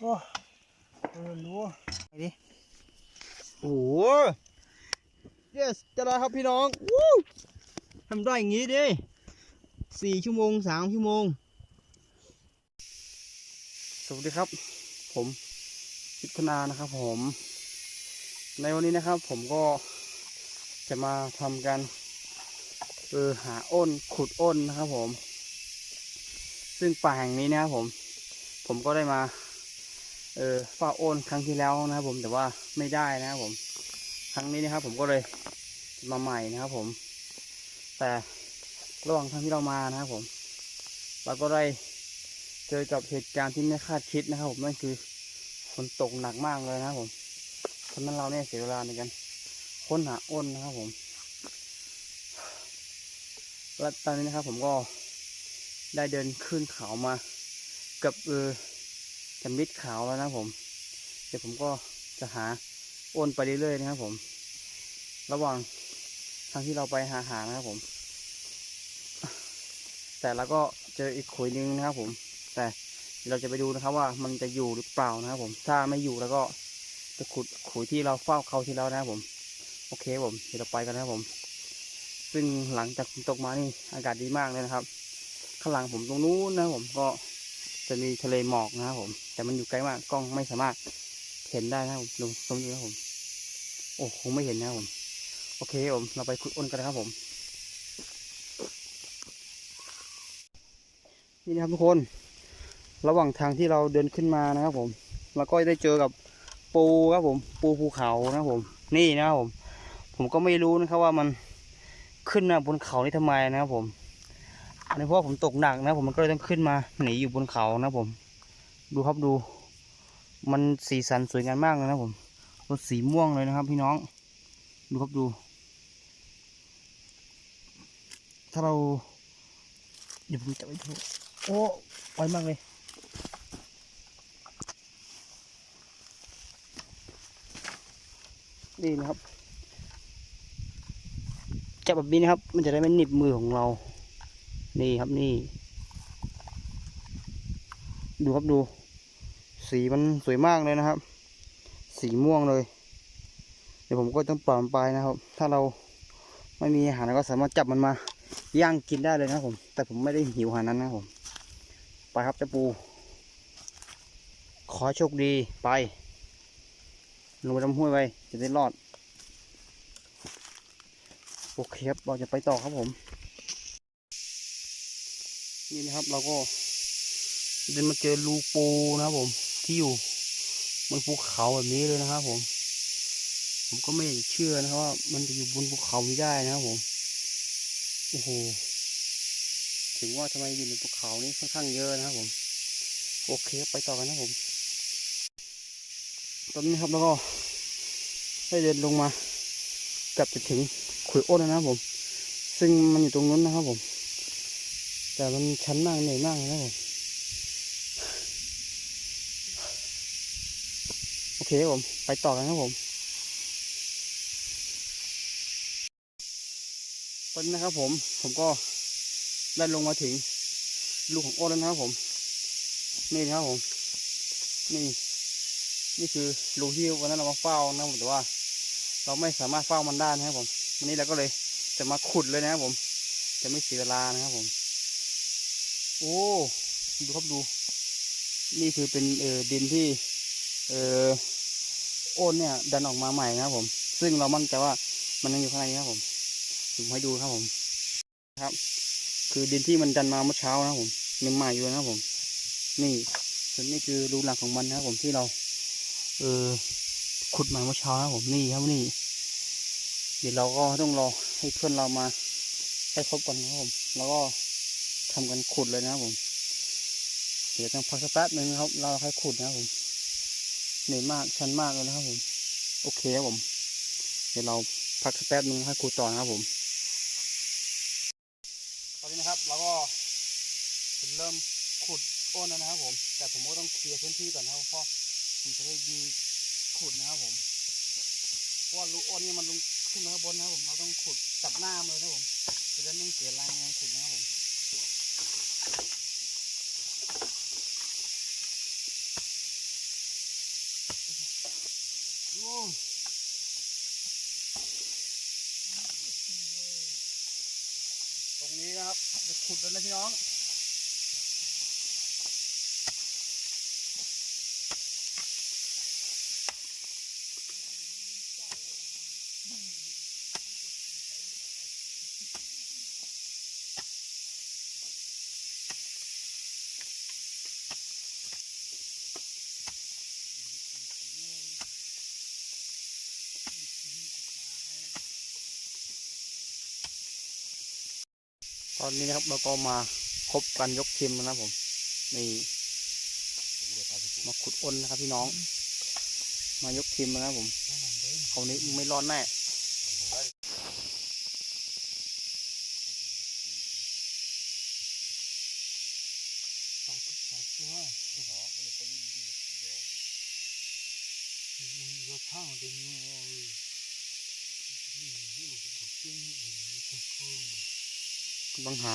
โอ้เออรู้ไปดิโอ้โห yes จะได้ครับพี่น้องวู้ทำได้อย่างงี้ดิสี่ชั่วโมงสามชั่วโมง สวัสดีครับ ผมพิทนานะครับผม ในวันนี้นะครับผมก็จะมาทำการเออหาอ้นขุดอ้นนะครับผม ซึ่งป่าแห่งนี้นะครับผม ผมก็ได้มา เออฝ้าอ้นครั้งที่แล้วนะครับผมแต่ว่าไม่ได้นะครับผม ครั้งนี้นะครับ ผมก็เลยมาใหม่นะครับผม แต่ระหว่างทางที่เรามานะครับผม เราก็ได้เจอกับเหตุการณ์ที่ไม่คาดคิดนะครับ ผมนั่นคือฝนตกหนักมากเลยนะครับผมเพราะนั้นเราเนี่ยเสียเวลาในการค้นหาอ้นนะครับผมและตอนนี้นะครับผมก็ได้เดินขึ้นเขามาเกับเออ จะมิดขาวแล้วนะผม เดี๋ยวผมก็จะหาอ้นไปเรื่อยๆนะครับผม ระหว่างทางที่เราไปหาหานะครับผม แต่เราก็เจออีกขุยนึงนะครับผม แต่เราจะไปดูนะครับว่ามันจะอยู่หรือเปล่านะครับผม ถ้าไม่อยู่แล้วก็จะขุดขุยที่เราเฝ้าเขาที่แล้วนะครับผม โอเคผม เดี๋ยวเราไปกันนะครับผม ซึ่งหลังจากตกมานี่อากาศดีมากเลยนะครับ ข้างหลังผมตรงนู้นนะผมก็จะมีทะเลหมอกนะครับผม แต่มันอยู่ไกลมากกล้องไม่สามารถเห็นได้นะผมดูชมดูนะผม โอ้คงไม่เห็นนะผม โอเคผมเราไปขุดอ้นกันนะครับผม นี่นะครับทุกคน ระหว่างทางที่เราเดินขึ้นมานะครับผมเราก็ได้เจอกับปูครับผม ปูภูเขานะครับผม นี่นะครับผม ผมก็ไม่รู้นะครับว่ามันขึ้นมาบนเขานี่ทำไมนะครับผม อันนี้เพราะผมตกหนักนะผมมันก็เลยต้องขึ้นมาหนีอยู่บนเขานะครับผม ดูครับดู มันสีสันสวยงามมากเลยนะผมมันสีม่วงเลยนะครับ พี่น้อง ดูครับดู ถ้าเรา เดี๋ยวผมจะไปดูโอ้ไวมากเลยนี่นะครับจับแบบนี้นะครับ มันจะได้ไม่หนิบมือของเรา นี่ครับนี่ ดูครับดู สีมันสวยมากเลยนะครับ สีม่วงเลย เดี๋ยวผมก็ต้องปล่อยมันไปนะครับ ถ้าเราไม่มีอาหารเราก็สามารถจับมันมาย่างกินได้เลยนะผม แต่ผมไม่ได้หิวขนาดนั้นนะผม ไปครับเจ้าปู ขอโชคดีไปลงไปลำห้วยไปจะได้รอด โอเคครับเราจะไปต่อครับผม นี่นะครับเราก็เดินมาเจอรูปูนะครับผม ที่อยู่บนภูเขาแบบนี้เลยนะครับ ผม ผมก็ไม่เชื่อนะครับว่ามันจะอยู่บนภูเขานี้ได้นะครับผมโอ้โหถึงว่าทำไมอยู่ในภูเขานี้ค่อนข้างเยอะนะครับ ผม โอเคไปต่อกันนะครับผม ตอนนี้ครับแล้วก็ได้เดินลงมาเกับจะถึงขุยอ้นนะครับผม ซึ่งมันอยู่ตรงนู้นนะครับผม แต่มันชันมากเหนื่อยมากเลยนะครับผม โอ เคผม ไปต่อกันครับผม ตอนนี้นะครับผม ผมก็ได้ลงมาถึง ลูกของโอ้นแล้วนะครับผม นี่นะครับผม นี่ นี่คือรูที่วันนั้นเรามาเฝ้านะครับผมแต่ว่า เราไม่สามารถเฝ้ามันได้นะครับผม วันนี้เราก็เลยจะมาขุดเลยนะครับผม จะไม่เสียเวลานะครับผม โอ้ดูครับดู นี่คือเป็นเออดินที่ เออ โอนเนี่ยดันออกมาใหม่นะครับผม ซึ่งเรามั่นใจว่ามันยังอยู่ข้างในครับผมผมให้ดูครับผมครับ คือดินที่มันดันมาเมื่อเช้านะครับผมยังใหม่อยู่นะครับผม นี่ส่วนนี้คือรูหลักของมันนะครับผมที่เรา เออขุดมาเมื่อเช้านะครับผมนี่ครับนี่ เดี๋ยวเราก็ต้องรอให้เพื่อนเรามาให้ครบก่อนนะครับผม แล้วก็ทำกันขุดเลยนะครับผม เดี๋ยวต้องพักสักแป๊บหนึ่งครับ เราค่อยขุดนะครับผม เหนื่อยมากชันมากเลยนะครับผม โอเคครับผม เดี๋ยวเราพักสักแป๊บนึงให้ขุดต่อนะครับผมตอนนี้นะครับเราก็เริ่มขุดอ้นแล้วนะครับผม แต่ผมก็ต้องเคลียร์พื้นที่ก่อนนะครับเพราะผมจะได้มีขุดนะครับผมเพราะว่ารูอ้นนี่มันลงขึ้นมาข้างบนนะครับผมเราต้องขุดตัดหน้ามันเลยนะครับผมจะได้ไม่งเสียแรงในการขุดนะครับผม ตรง นี้นะครับขุดแล้วนะพี่น้อง อนนี้นะครับเราก็มาคบกันยกทีมนะครับผมนี่มาขุดอ้นนะครับพี่น้อง มายกทีมนะครับผมเขานี้ไม่รอดแน่สองสองตัวมันจะพังเดี๋ยวนี้โอ้ยนี่ลูกจุ้งจุ้งเข้า กำลังหา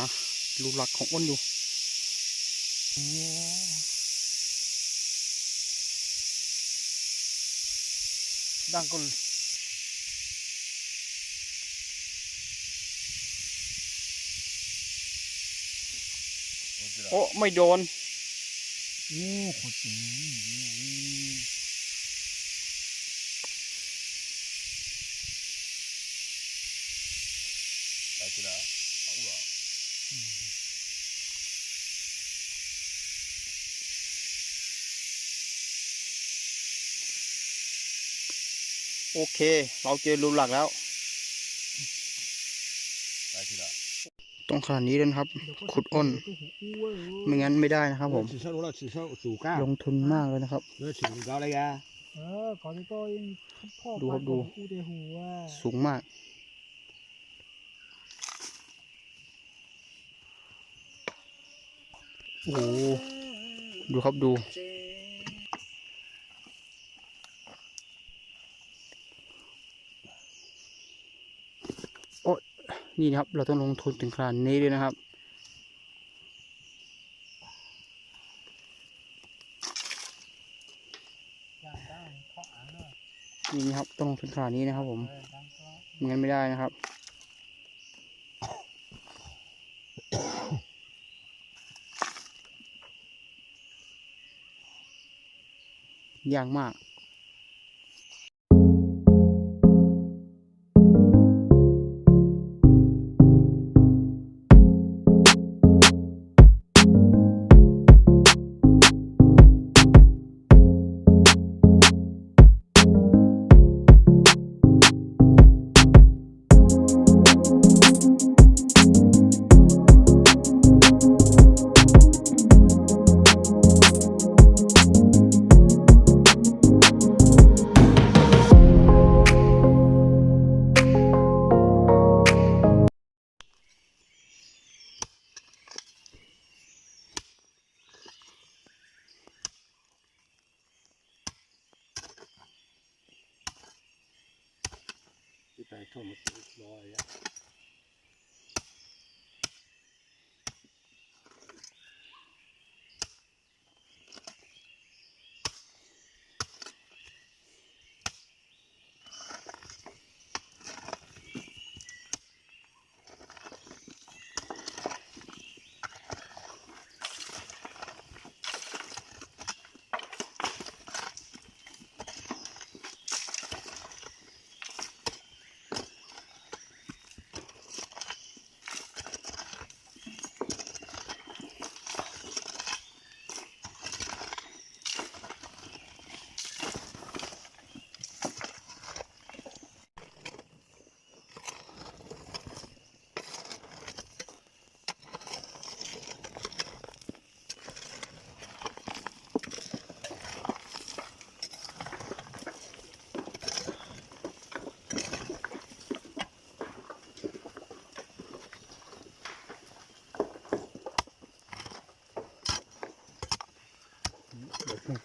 รูหลักของอ้นอยู่ดังคนโอ้ ไม่โดนโอ้โหจริง โอเค เราเจอรูหลักแล้วต้องขนาดนี้เลยนะครับ ขุดอ้น ไม่งั้นไม่ได้นะครับผม chỉ sao đó là chỉ sao chủ cao ลงทุนมากเลยนะครับ nó chỉ cao đây ra เออก่อนที่ก็ยังพ่อดูครับดูอูเดหัวสูงมาก โอ้โหดูครับดู นี่นะครับ เราต้องลงทุนถึงขนาดนี้เลยนะครับนี่นะครับต้องลงทุนขนาดนี้นะครับผมไม่งั้นไม่ได้นะครับยากมาก I told.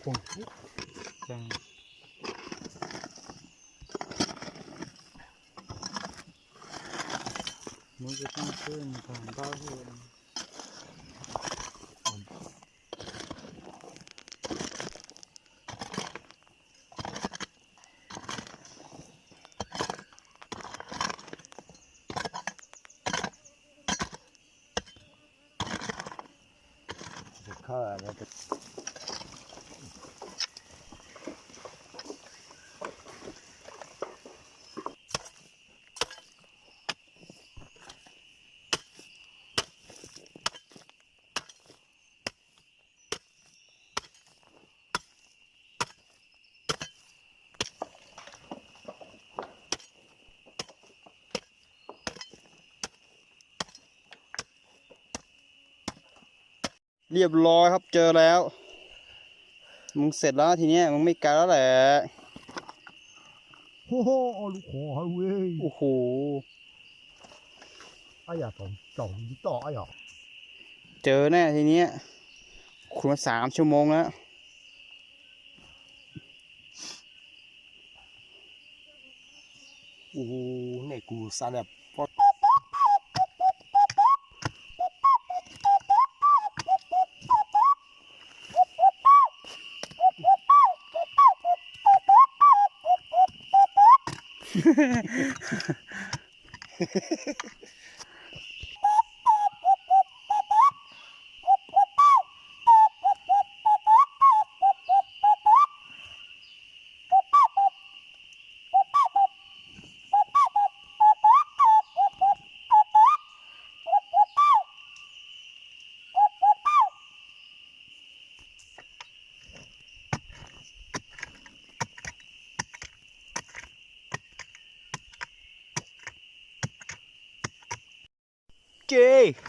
Á แบบคงๆจังมันจะต้องขึ้นของบ้าเห็น เข้าแล้วก็ เรียบร้อยครับเจอแล้ว มึงเสร็จแล้วทีเนี้ยมึงไม่ไกลแล้วแหละ โอ้โหเอาลูกคอให้เว้ยโอ้โหไอ้ยาผมจ่องต่อไอ้ยาเจอแน่ทีเนี้ยคุณมาสามชั่วโมงแล้ว โอ้โหเนี่ยกูซาแบบพอ Ha ha ha.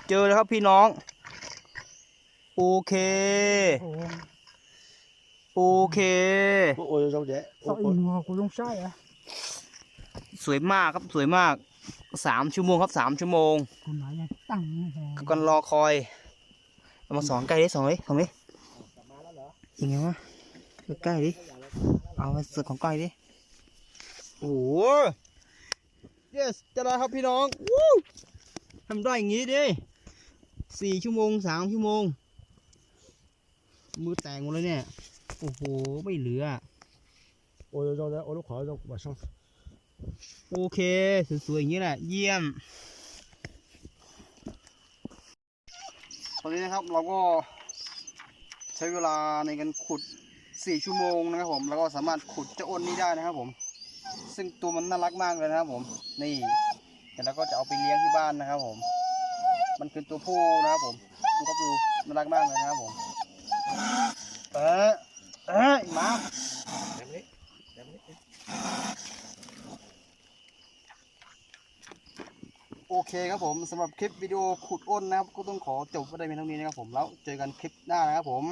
เจอแล้วครับพี่น้อง โอเค โอเค โอ้ยเราเจ๊ต่ออีกหัวกูต้องใช่อะสวยมากครับสวยมากสามชั่วโมงครับสามชั่วโมงคุณไหนยังตั้งกันรอคอยเอามาสองใกล้ดิสองดิสองดิยังไงวะใกล้ดิเอามาสุดของใกล้ดิโอ้โห yes จะได้ครับพี่น้องวู้ ทำได้อย่างงี้ดิสี่ชั่วโมงสามชั่วโมง มือแตกหมดเลยเนี่ย โอ้โห ไม่เหลือ โอ้ยเราเนี่ยโอ้ยเราขอเรามาช่องโอเคสวยๆอย่างนี้แหละ เยี่ยม ตอนนี้นะครับเราก็ใช้เวลาในการขุด4ชั่วโมงนะครับผม แล้วก็สามารถขุดเจ้าอ้นนี้ได้นะครับผม ซึ่งตัวมันน่ารักมากเลยนะครับผม นี่ เดี๋ยวก็จะเอาไปเลี้ยงที่บ้านนะครับ ผม มันคือตัวผู้นะครับผมดูครับดูน่ารักมากเลยนะครับผม เออเอ้ยมาแบบนี้แบบนี้โอเคครับผมสำหรับคลิปวิดีโอขุดอ้นนะครับ ก็ต้องขอจบไว้ได้เพียงเท่านี้นะครับผมแล้วเจอกันคลิปหน้านะครับผม